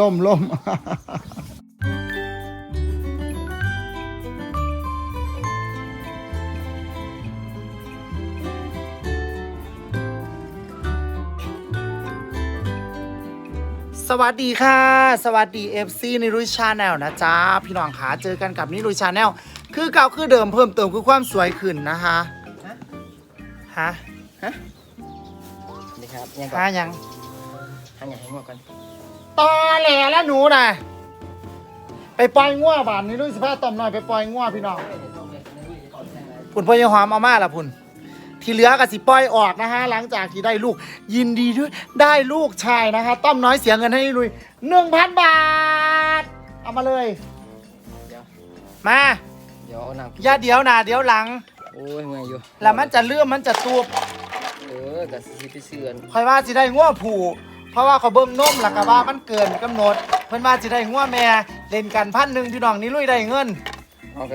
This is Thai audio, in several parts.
ล่มล่มสวัสดีค่ะ สวัสดี FC ในรุยชาแนลนะจ๊ะ พี่น้องขาเจอกันกับนิรุยชาแนลคือเก่าคือเดิมเพิ่มเติมคือความสวยขึ้นนะคะฮะนี่ครับยังก่อฮะยัง หันอย่างให้งอกกัน ตอแหลแล้วหนูน่ะไปปล่อยง่วบานนี้ด้วยสิพาต่อมหน่อยไปปล่อยง่วพี่น้องพุ่นพ่อยายหอมเอามาละพุ่นที่เหลือก็สิปล่อยออกนะฮะหลังจากที่ได้ลูกยินดีด้วยได้ลูกชายนะคะต้อมน้อยเสียเงินให้ลุยหนึ่งพันบาท เอามาเลยเดี๋ยวมาเดี๋ยวเอาน้ำอย่าเดี๋ยวหนาเดี๋ยวหลัง โอ้ยเมื่อยอยู่แล้วมันจะเลื่อมมันจะตูบเออกับสิไปเสื่อนคอยว่าสิได้ง่วผู เพราะว่าเขาเบิ่งนมหลักว่ามันเกินกำหนด เพิ่นว่าสิได้ง่วแม่เล่นกันพันหนึ่งพี่น้องนี่ลุยได้เงินเอาไป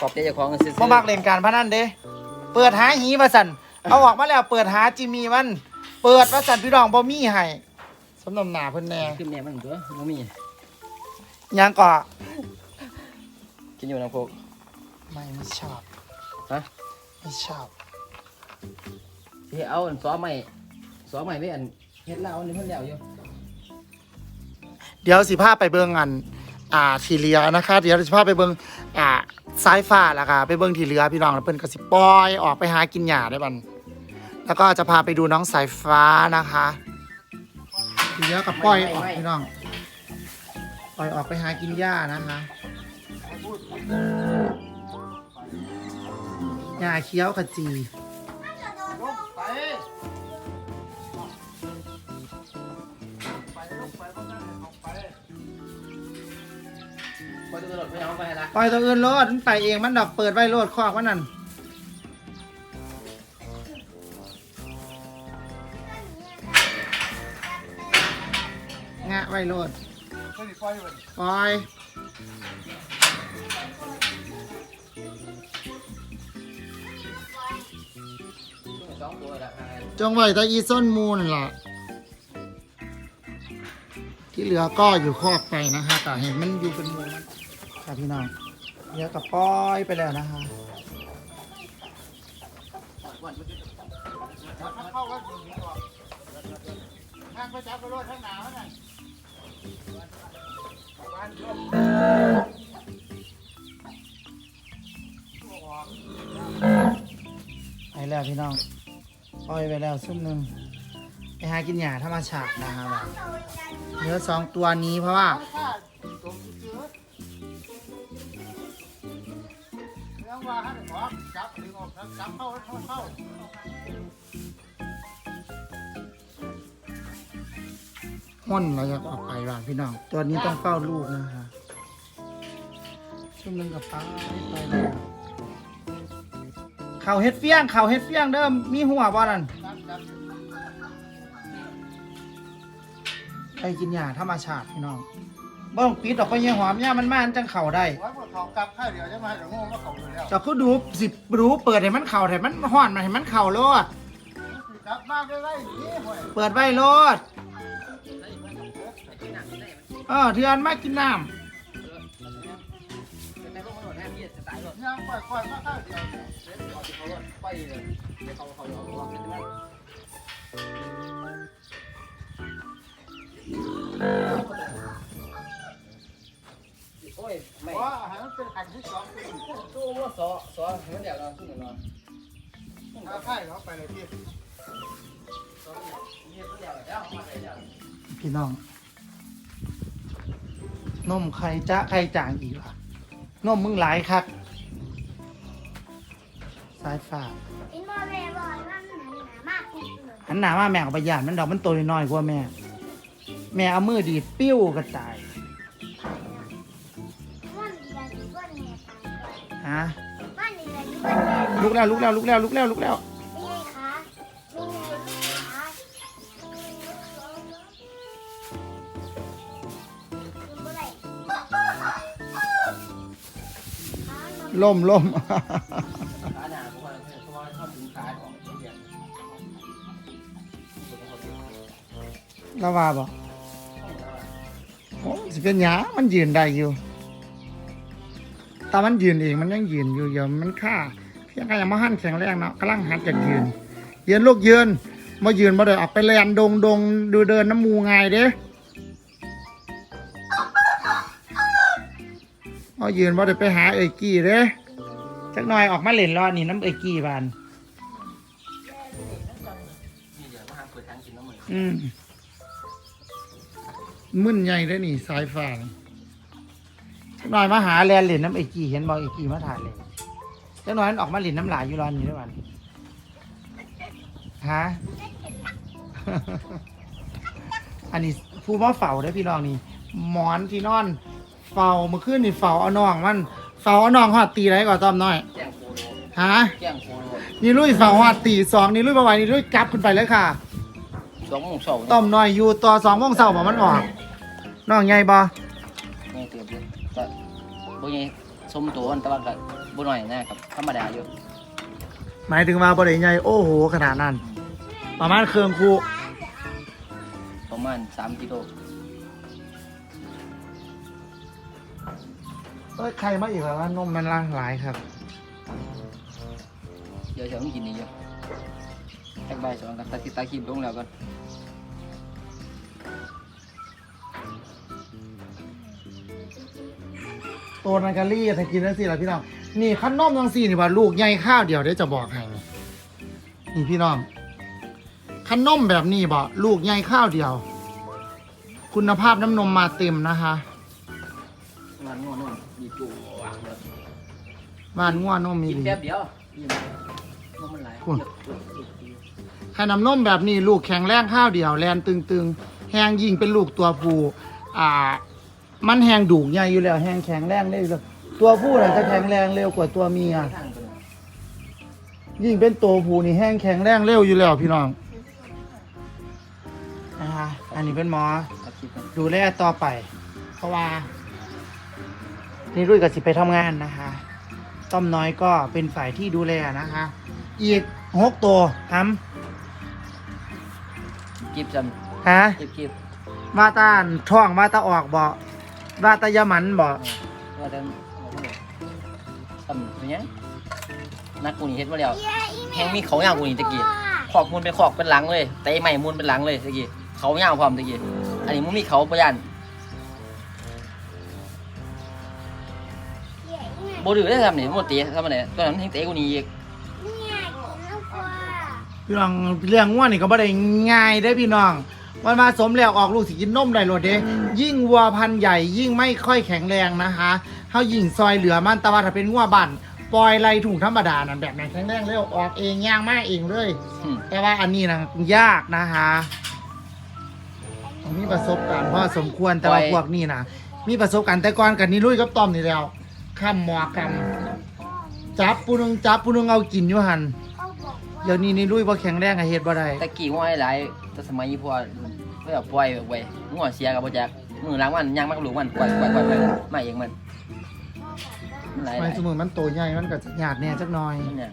ขอบใจเจ้าของกันซื้อบ่มักเล่นการพนันเด้เปิดหาหีมาสั่นเอาออกมาแล้วเปิดหาจิมมี่มัน เปิดมาสั่นพี่น้องบ่มีให้สมนำหน้าเพิ่นแน่ขึ้นแม่มันตัวบ่มียังก็กินอยู่น้ำโคกไม่ไม่ชอบฮะไม่ชอบสิเอาอันซ้อมใหม่ซ้อมใหม่ไม่อัน เฮ็ดแล้วอันนี้เพิ่นแล้วอยู่เดี๋ยวสิพาไปเบิ่งอัน อ่าทีเรือนะคะ เดี๋ยวสิพาไปเบิ่งอ่าสายฟ้าแล้วค่ะ ไปเบิ่งทีเรือพี่น้องแล้วเพิ่นก็สิปล่อยออกไปหากินหญ้าได้บัดแล้วก็จะพาไปดูน้องสายฟ้านะคะทีเรือกับปล่อยออกพี่น้อง ปล่อยออกไปหากินหญ้านะคะหญ้าเคี้ยวขจี พอจะรถไปเอาไปละปล่อยตัวอื่นโลดมันไปเองมันดอกเปิดไว้โลดคอกมันนั่นงะไว้โลดปล่อยสองตัวละจงไว้แตะอีส้นมูนนล่ะ ที่เหลือก็อยู่คอกไปนะคะแต่เห็นมันอยู่เป็นมูมันค่ะพี่น้องเดี๋ยวกับปล่อยไปแล้วนะคะไปแล้วพี่น้องปล่อยไปแล้วซุ่มหนึ่ง ไปหากินหญ้าธรรมชาตินะคะแบเหลือสองตัวนี้เพราะว่าม่อนเราจะออกไปบ้านพี่น้อง ตัวนี้ต้องเฝ้าลูกนะคะช่วงนึงกับป้าไปแล้วเข่าเฮ็ดเฟี้ยงเข่าเฮ็ดเฟี้ยงเดิมมีหัวบ่นั่น ไปกินหญ้าธรรมชาติพี่น้องบ่ต้องปิดออกไปยังหอมย่ามันมาอันจังเข่าได้ ไว้บนเขากลับข้าวเดียวจะมาเดี๋ยวโง่ว่าเขาอยู่แล้วแต่ก็ดูสิรู้เปิดให้มันเข่าให้มันห่อนมาให้มันเข่าโลด กลับมาได้ไรนี่ห่วยเปิดไว้โลดเออเทือนมากินน้แต่พวกมันหมดแทนที่จะตายหมดยังปล่อยปล่อยมาข้าวเดียวเอาที่เขาไปเลยเดี๋ยวเขาเขาเอาเอาเอา หันที่สองตู้ว่าซอซอมันเดี๋ยวเราขึ้นหน่อยถ้าไข่เขาไปเลยพี่พี่น้องนมไข่จะไข่จางอีกว่ะนมมึงหลายคักสายฟ้าอินโมเรบอยมันหนามากที่สุดหันหนามาแม่กับประหยัดมันดอกมันโตน้อยกว่าแม่ แม่เอามือดีดปิ้วกระจาย ฮะมันดีกันดีกว่าเนี่ยลุกแล้วลุกแล้วลุกแล้วลุกแล้วลุกแล้วนี่ไงคะนี่ไงคะกินบ่ได้ขามันล่มล่มขาหนาเพราะว่าเพราะว่าชอบดึงขาออกเดี๋ยวแล้วว่าบอกโอ้สิเป็นหยามันยืนได้อยู่ ต่มันยืนเองมันยังยืนอยู่เดี๋ยวมันค่าเพียงแค่ยังมาหั่นแข็งแรงเนาะกำลังหัดจากยืน ยืนลูกยืนมายืนมาเดินออกไปแลนดงดงดูเดินน้ำมูไงายเด้มายืนมาเดินไปหาเอ้กี้เด้จักหน่อยออกมาเล่นรอนี่น้ำเอ้กี้บานอืมมึนใหญ่เลยนี่สายฟ้านี่ หน่อยมาหาแลนเล่นน้ำเอ้ยกี้เห็นบอกเอ้ยกี้มาถ่ายเลยจักหน่อยมันออกมาเล่นน้ำหลายอยู่รอนี่ด้วยวันฮะ อันนี้ผู้มาเฝ้าได้อพี่น้องนี่หมอนที่นอน เฝ้าเมื่อคืนนี่เฝ้าเอาน้องมันเฝ้าเอาน้องหอดตีไรก่อนต้อมน้อยแกล้งโคโลฮะแกล้งโคโลนี่ลุยเฝ้าหอดตีสองนี่ลุยประวัยนี่ลุยกลับขึ้นไปเลยค่ะ สองโมงเช้าต้อมน้อยอยู่ต่อสองโมงเช้าบอกมันออกน้องใหญ่บ่นี่เตือบอยู่ ก็บ่ใหญ่สมตัวอันแตะวันก็บ่น้อยนะครับธรรมดาอยู่หมายถึงว่าบ่ได้ใหญ่โอ้โหขนาดนั้น ประมาณเครื่องคูประมาณ3กิโลเอ้ยใครมาอีกแล้วว่านมมันล่างหลายครับ เดี๋ยวจะต้องกินนี่อยู่แท็กใบายสองกันตัดที่ตาคีบลงแล้วกัน ตัวนันกาลี่ถ้ากินนั่นสิล่ะพี่น้อง นี่ขนมยังสี่นี่ว่าลูกใหญ่ข้าวเดียวเดี๋ยวจะบอกให้นี่พี่น้องขนมแบบนี้บ่ลูกใหญ่ข้าวเดียว คุณภาพน้ำนมมาเต็มนะคะมันง่วงนอนดีกูวางเลยบ้านง่วนมมีกินดี แป๊บเดียวนี่นะมันมันหลายคุณเดี๋ยวเดี๋ยวเดี๋ยวเดี๋ยวให้น้ำนมแบบนี้ลูกแข็งแรงข้าวเดียวแลนตึงๆแหงยิงเป็นลูกตัวผู้อ่า มันแหงดูกใหญ่อยู่แล้วแหงแข็งแรงเร็วอยู่แล้วตัวผู้น่ะจะแข็งแรงเร็วกว่าตัวเมียข้างเป็นยิ่งเป็นตัวผู้นี่แห้งแข็งแรงเร็วอยู่แล้วพี่น้องนะคะอันนี้เป็นหมอตัดคลิปกันดูแลต่อไป เพราะว่า นี่รุ่ยกับสิไปทำงานนะคะ ต้อมน้อยก็เป็นฝ่ายที่ดูแลนะคะ อีกหกตัวทคลิปจันำฮะคลิปคลิปว่าตาท่องว่าตาออกบ่ ว่าตายาหมันบ่ว่าแต่ทำเป็นยังนักกูนี่เฮ็ดมาแล้วแหงมีเขายาวกูนี่ตะกี้ขอกมูลเป็นขอกเป็นหลังเลยแต่ใหม่มูลเป็นหลังเลยตะกี้เขายาวพร้อมตะกี้อันนี้มึงมีเขาประยันโบดื้อได้ทำนี่โมตีทำอะไรตอนนั้นแหงเตะกูนี่อีกพี่น้องเรื่องง่วนนี่ก็บ่ได้ง่ายได้อพี่น้อง มันมาสมแล้วออกลูกสิกินนมได้โลดเด้ยิ่งวัวพันธุ์ใหญ่ยิ่งไม่ค่อยแข็งแรงนะคะเฮายิ่งซอยเหลือมันแต่ว่าถ้าเป็นงัวบ้านปล่อยไรถุงธรรมดานั่นแบบนั้นแข็งแรงเร็วออกเองย่างมาเองเลย อืม แต่ว่าอันนี้นะยากนะคะมีประสบการณ์พอสมควรแต่ว่าพวกนี้นะมีประสบการณ์แต่ก่อนกันนี่ลุยกับต้อมนี่แล้วข้ามหมอกันจับปูนึงจับปูนึงเอากินอยู่หันเดี๋ยวนี้นี่ลุยบ่แข็งแรงอะเฮ็ดบ่ได้ ตะกี้ว่าหลายแต่สมัยนี้พอ ไม่เอาปล่อยไว้งัวเสียกับบ่จักมือล้างมันย่างมันกับลูกมันปล่อยปล่อยปล่อยปล่อยมาเองมันมันหลายหไม่ลายสมมุติมันโตใหญ่มันก็ยากแน่จักหน่อย นี่เนี่ย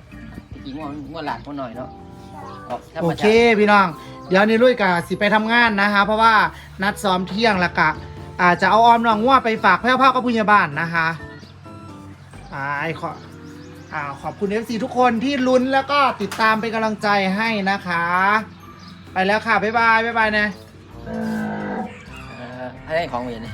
ตะกี้งัวงัวหลาดงัวหน่อยเนาะออกธรรโอมเคชาติ พี่น้อง เดี๋ยวนี้ลุยกะสิไปทำงานนะคะ เพราะว่านัดซ้อมเที่ยงแล้วกะอาจจะเอาออมน้องงัวไปฝากแพ่วๆกับผู้ใหญ่บ้านนะคะอ่าไอ้ขออ่าขอบคุณ FC ทุกคนที่ลุ้นแล้วก็ติดตามเป็นกำลังใจให้นะคะ ไปแล้วค่ะ บ๊ายบาย บ๊ายบายนะเอ่อ ให้ของเวียนนี่